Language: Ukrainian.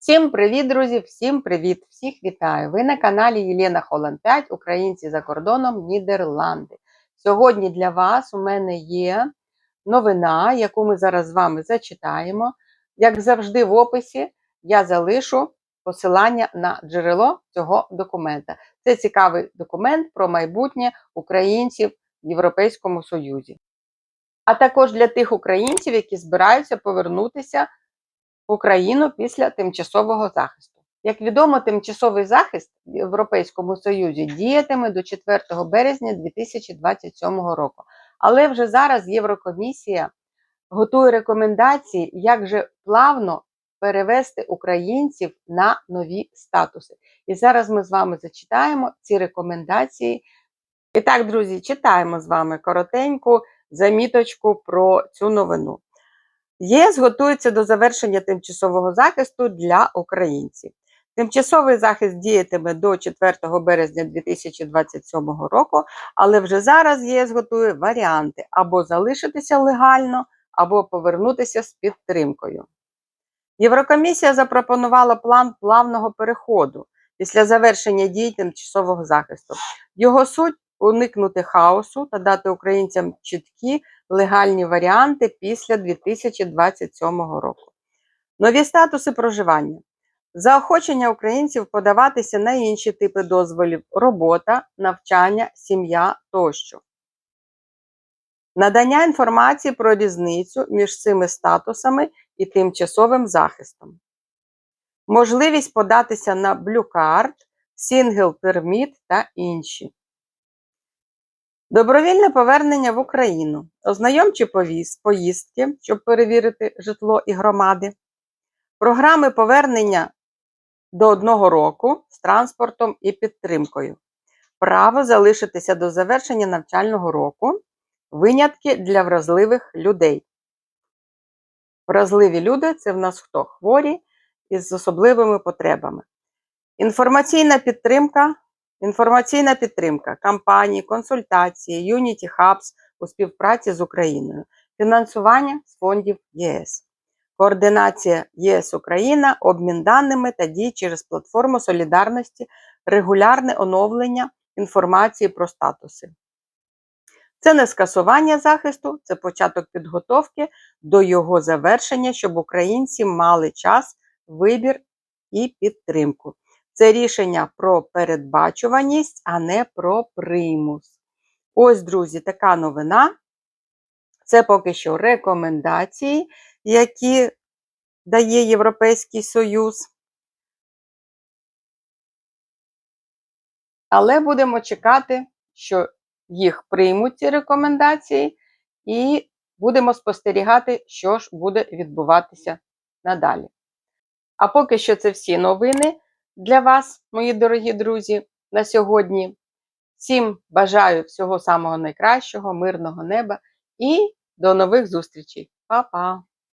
Всім привіт, друзі! Всім привіт! Всіх вітаю! Ви на каналі Єлена Холланд 5, Українці за кордоном Нідерланди. Сьогодні для вас у мене є новина, яку ми зараз з вами зачитаємо. Як завжди, в описі я залишу посилання на джерело цього документа. Це цікавий документ про майбутнє українців в Європейському Союзі. А також для тих українців, які збираються повернутися Україну після тимчасового захисту. Як відомо, тимчасовий захист в Європейському Союзі діятиме до 4 березня 2027 року. Але вже зараз Єврокомісія готує рекомендації, як же плавно перевести українців на нові статуси. І зараз ми з вами зачитаємо ці рекомендації. І так, друзі, читаємо з вами коротеньку заміточку про цю новину. ЄС готується до завершення тимчасового захисту для українців. Тимчасовий захист діятиме до 4 березня 2027 року, але вже зараз ЄС готує варіанти або залишитися легально, або повернутися з підтримкою. Єврокомісія запропонувала план плавного переходу після завершення дій тимчасового захисту. Його суть уникнути хаосу та дати українцям чіткі легальні варіанти після 2027 року. Нові статуси проживання. Заохочення українців подаватися на інші типи дозволів робота, навчання, сім'я тощо. Надання інформації про різницю між цими статусами і тимчасовим захистом. Можливість податися на Card, Single Permit та інші. Добровільне повернення в Україну, ознайомчі повіз, поїздки, щоб перевірити житло і громади, програми повернення до одного року з транспортом і підтримкою, право залишитися до завершення навчального року, винятки для вразливих людей. Вразливі люди це в нас хто? Хворі із особливими потребами. Інформаційна підтримка. Інформаційна підтримка кампанії, консультації, Unity Hubs у співпраці з Україною, фінансування з фондів ЄС, координація ЄС Україна, обмін даними та дій через платформу солідарності, регулярне оновлення інформації про статуси. Це не скасування захисту, це початок підготовки до його завершення, щоб українці мали час, вибір і підтримку. Це рішення про передбачуваність, а не про примус. Ось, друзі, така новина. Це поки що рекомендації, які дає Європейський Союз. Але будемо чекати, що їх приймуть ці рекомендації, і будемо спостерігати, що ж буде відбуватися надалі. А поки що це всі новини для вас, мої дорогі друзі, на сьогодні. Всім бажаю всього самого найкращого, мирного неба і до нових зустрічей. Па-па!